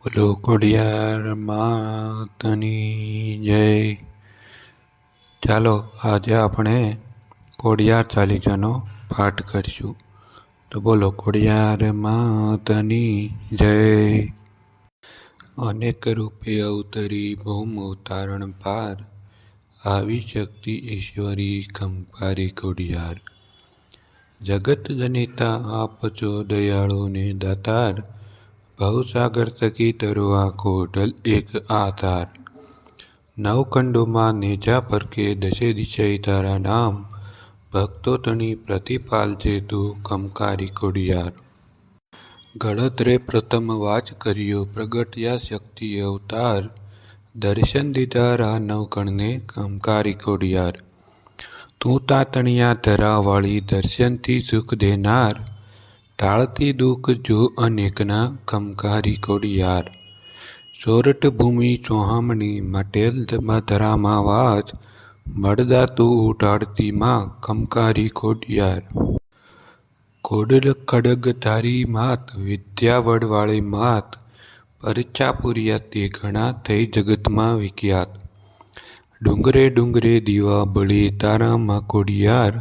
બોલો ખોડિયાર માતની જય. ચાલો આજે આપણે ખોડિયાર ચાલીસાનો પાઠ કરીશું. તો બોલો ખોડિયાર માતની જય. અનેક રૂપે અવતરી ભૌમ અવતારણ પાર. આવી શક્તિ ઈશ્વરી ખંપારી ખોડિયાર જગત જનિતા આપ છો દયાળુ ને દાતાર. ભવસાગર થકી તરવા કોટલ એક આધાર. નવખંડોમાં નેજા પરકે દશે દિશય તારા નામ. ભક્તો તણી પ્રતિપાલ છે તું કમકારી ખોડિયાર ગળતરે પ્રથમ વાચ કર્યો પ્રગટ્યા શક્તિ અવતાર. દર્શન દીધા રા નવકણને કમકારી ખોડિયાર તું તાતણિયા ધરાવાળી દર્શનથી સુખ દેનાર. ટાળતી દુઃખ જો અનેકના કમકારી કોડિયાર. સોરઠ ભૂમિ ચોહામણી mateલ ધરામાં વાત મળદા તું ઉટાડતી માં કમકારી કોડિયાર. કોડલ ખડગ તારી માત વિદ્યા વડવાળી માત, પરચા પૂર્યા તે ઘણા થઈ જગતમાં વિખ્યાત. ડુંગરે ડુંગરે દીવા બળી તારામાં ખોડિયાર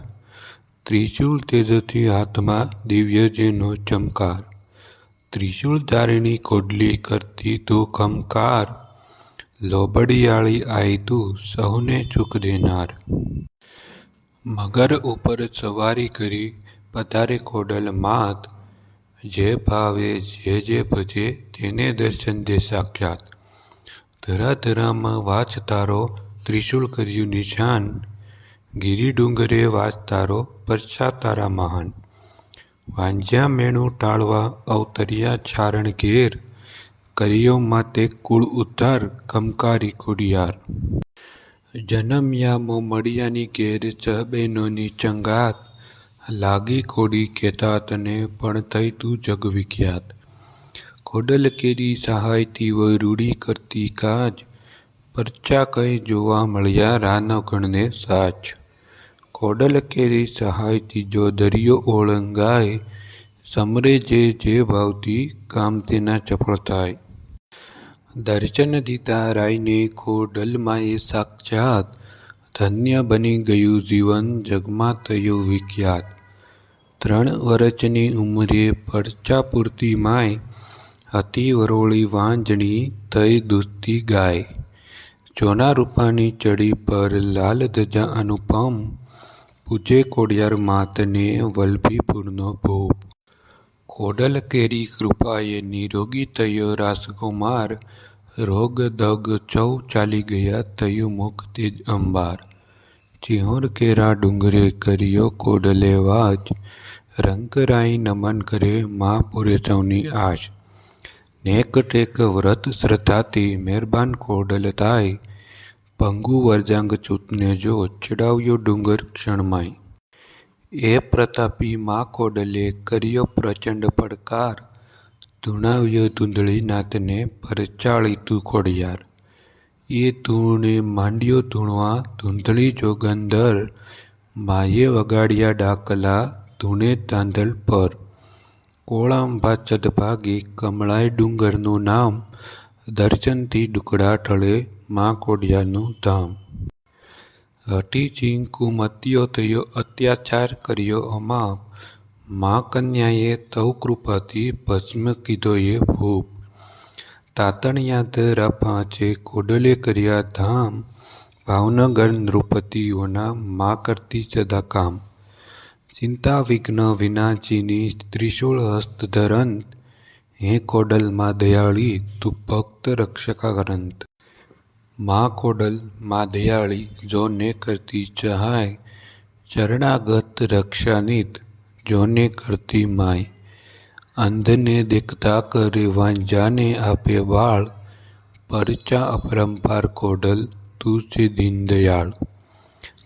ત્રિશૂળ તેજથી હાથમાં દિવ્ય જેનો ચમકાર. ત્રિશૂળ ધારીની કોડલી કરતી તું કમકાર લોબડિયાળી આઈ તું સહુને ચૂક દેનાર. મગર ઉપર સવારી કરી પધારે કોડલ માત. જે ભાવે જે જે ભજે તેને દર્શન દે સાક્ષાત. ધરા ધરામાં વાચ તારો ત્રિશૂળ કર્યું નિશાન. ગિરી ડુંગરે વાચ તારો પરછા તારા મહાન. વાંજ્યા મેણું ટાળવા અવતર્યા છારણ ઘેર. કર્યો માતે કુળ ઉદ્ધાર કમકારી ખોડિયાર. જનમ્યા મોમડિયાની ઘેર છ બહેનોની ચંગાત. લાગી ખોડી કહેતા તને પણ થઈ તું જગ વિખ્યાત. ખોડલ કેરી સહાયથી રૂડી કરતી કાજ. પરચા કઈ જોવા મળ્યા રાનગણને સાચ. ખોડલ કેરી સહાયથી જો દરિયો ઓળંગાય, સમરે જે જે ભાવથી કામ તેના ચપળ થાય. દર્શન દીધા રાયને ખોડલમાં એ સાક્ષાત ધન્ય બની ગયું જીવન જગમાં થયું વિખ્યાત. ત્રણ વર્ષની ઉંમરે પરચા પૂરતી માય હતી વરોળી વાંજણી થઈ દુસ્તી ગાય. ચોના રૂપાની ચડી પર લાલ ધજા અનુપમ પૂજે ખોડિયાર માતને વલભીપુરનો ભોપ ખોડલ કેરી કૃપાએ નિરોગી થયો રાસકુમાર રોગ દગ ચૌ ચાલી ગયા થયું મુખ તેજ અંબાર ચિહોર કેરા ડુંગરે કર્યો કોડલે વાજ રંકરાઈ નમન કરે મા પુરેશવની આશ નેક ટેક વ્રત શ્રદ્ધાથી મહેરબાન કોડલ થાય પંગુ વરજાંગ ચૂતને જો ચડાવ્યો ડુંગર ક્ષણમાય. એ પ્રતાપી મા ખોડલે કર્યો પ્રચંડ પડકાર. ધૂણાવ્યો ધૂંધળી નાથને પરચાળીતું ખોડિયાર. એ ધૂણે માંડ્યો ધૂણવા ધૂંધળી જોગંદર. માયે વગાડ્યા ડાકલા ધૂણે તાંદલ પર. કોળાંબા ચદભાગી કમળાય ડુંગરનું નામ. દર્શનથી ડુકડા ઠળે મા ખોડિયારનું ધામ. હટી ચીંકુ મત્યો થયો, અત્યાચાર કર્યો અમાપ. મા કન્યાએ તવ કૃપાથી ભસ્મ કીધો એ ભૂપ. તાતણિયા ધરા પાંચે કોડલે કર્યા ધામ. ભાવનગર નૃપતિઓના મા કરતી સદા કામ ચિંતા વિઘ્ન વિનાચીની ત્રિશૂળ હસ્ત ધરંત હે કોડલમાં દયાળી તું ભક્ત રક્ષકારંત. મા કોડલમાં દયાળી જોને કરતી ચહાય, ચરણાગત રક્ષાનીત જોને કરતી માય. અંધને દેખતા કરે વાંજાને આપે બાળ પરચા અપરંપાર કોડલ તું છે દીનદયાળ.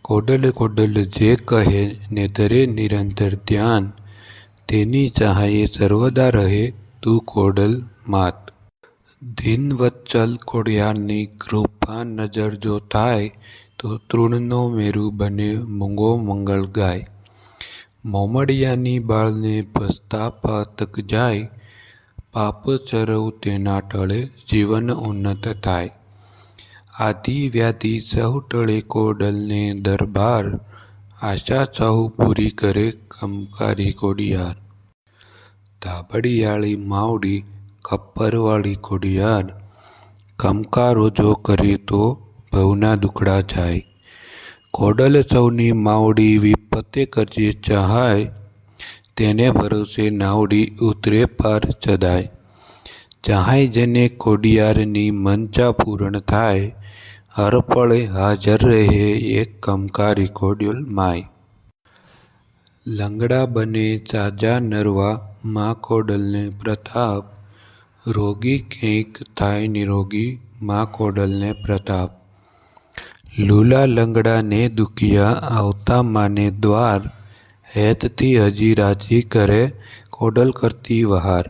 કોડલ કોડલ જે કહે ને ધરે નિરંતર ધ્યાન, તેની સહાયે સર્વદા રહે તું કોડલ માત. દીનવત્સલ ખોડિયારની કૃપા નજર જો થાય તો તૃણનો મેરુ બને મૂંગો મંગળ ગાય. મોમડિયાની બાળને ભસતા પાતક જાય, પાપ ચરવ તેના ટળે જીવન ઉન્નત થાય. આદિ વ્યાધિ સહુ ટળે કોડલને દરબાર, આશા સહુ પૂરી કરે કમકારી કોડિયાર. ધાબડિયાળી માવડી ખપ્પરવાળી કોડિયાર કમકારો જો કરે તો ભવના દુખડા જાય. કોડલ સૌની માવડી વિપતે કરજે ચહાય, તેને ભરોસે નાવડી ઉતરે પાર ચદાય ચહાય જેને કોડિયારની મંચા પૂરણ થાય, હર પળે હાજર રહે એક કમકારી કોડ્યુલ માય. લંગડા બને ચાજા નરવા મા કોડલને પ્રતાપ રોગી કંઈક થાય નિરોગી, મા કોડલને પ્રતાપ. લૂલા લંગડાને દુખિયા આવતા માને દ્વાર. હેતથી હજી રાજી કરે કોડલ કરતી વહાર.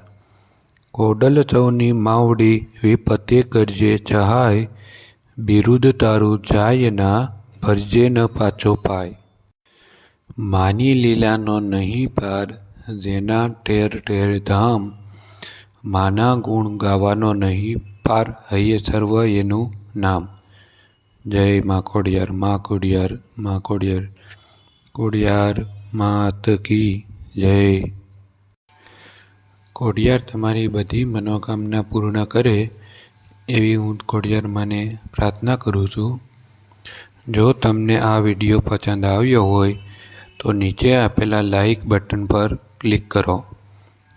કોડલ સૌની માવડી વિપતે કરજે ચહાય. બિરુદ તારું જાય ના, ભરજે ન પાછો પાય. માની લીલાનો નહીં પાર, જેના ઠેર ઠેર ધામ. માના ગુણ ગાવાનો નહીં, પાર હૈયે સર્વ એનું નામ. જય મા ખોડિયાર મા ખોડિયાર મા ખોડિયાર ખોડિયાર માત કી જય. ખોડિયાર તમારી બધી મનોકામના પૂર્ણ કરે એવી હું ખોડિયાર મને પ્રાર્થના કરું છું. જો તમને આ વીડિયો પસંદ આવ્યો હોય, તો નીચે આપેલા લાઈક બટન પર ક્લિક કરો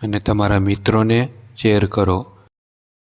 અને તમારા મિત્રોને શેર કરો